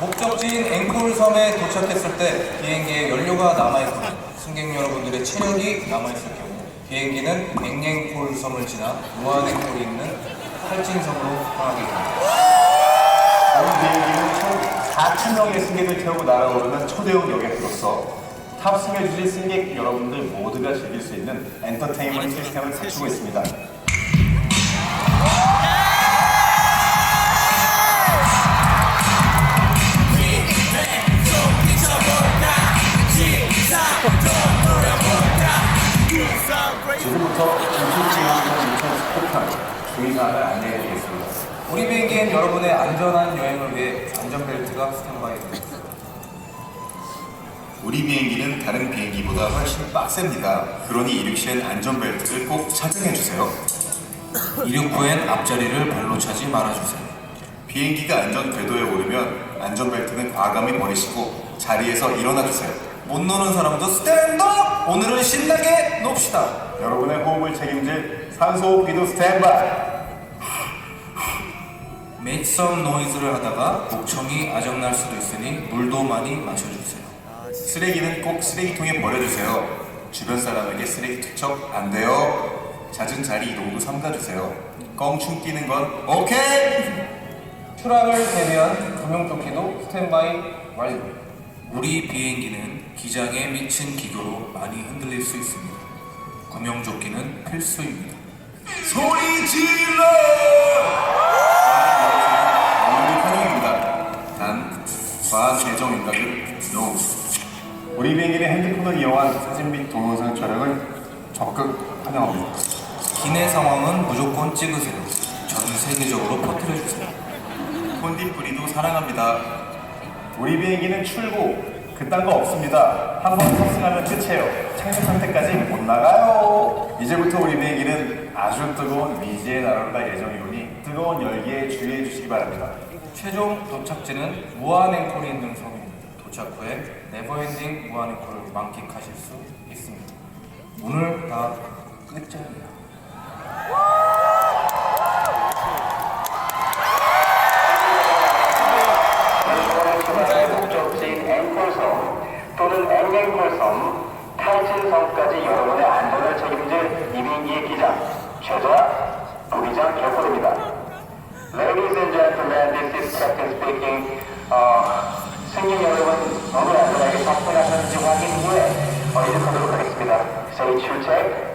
목적지인 앵콜 섬에 도착했을 때 비행기에 연료가 남아있고 승객 여러분들의 체력이 남아있을 경우 비행기는 앵앵콜 섬을 지나 무한앵콜이 있는 탈진섬으로 향하게 됩니다. 비행기는 총 4천 명의 승객을 태우고 날아오르는 초대형 여객으로서 탑승해 주실 승객 여러분들 모두가 즐길 수 있는 엔터테인먼트 시스템을 갖추고 있습니다. 사항을 안내해 드리겠습니다. 우리 비행기엔 여러분의 안전한 여행을 위해 안전벨트가 스탠바이 됩니다. 우리 비행기는 다른 비행기보다 훨씬 빡셉니다. 그러니 이륙 시엔 안전벨트를 꼭 착용해 주세요. 이륙 후엔 앞자리를 발로 차지 말아주세요. 비행기가 안전 궤도에 오르면 안전벨트는 과감히 버리시고 자리에서 일어나 주세요. 못 노는 사람도 스탠드업! 오늘은 신나게 놉시다. 여러분의 호흡을 책임질 산소호흡기도 스탠바이! Some noise를 하다가 목청이 아작날 수도 있으니 물도 많이 마셔주세요. 쓰레기는 꼭 쓰레기통에 버려주세요. 주변 사람에게 쓰레기 투척 안 돼요. 잦은 자리 이동도 삼가주세요. 껑충 뛰는 건 오케이! 추락을 대비한 구명조끼도 스탠바이 완료. 우리 비행기는 기장에 미친 기교로 많이 흔들릴 수 있습니다. 구명조끼는 필수입니다. 소리 질러! 과한 재정 인가를 NO. 우리 비행기는 핸드폰을 이용한 사진 및 동영상 촬영을 적극 환영합니다. 기내 상황은 무조건 찍으세요. 전 세계적으로 퍼뜨려주세요. 콘디프리도 사랑합니다. 우리 비행기는 출고 그딴 거 없습니다. 한 번 탑승하면 끝이에요. 착륙 상태까지 못 나가요. 이제부터 우리 비행기는 아주 뜨거운 미지의 나라로 갈 예정이오니 뜨거운 열기에 주의해 주시기 바랍니다. 최종 도착지는 무한앵콜이 있는 섬입니다. 도착 후에 네버엔딩 무한앵콜을 만끽하실 수 있습니다. 오늘 다 앵앵콜섬 탈진섬까지 여러분의 안전을 책임질 이 비행기의 기장 최자 부기장 개포입니다. Ladies and gentlemen, this is Captain speaking. 어, 승객 여러분 너무 안전하게 탑승하셨는지 확인 후에 어, 이륙하도록 하겠습니다. Say 출첵 왼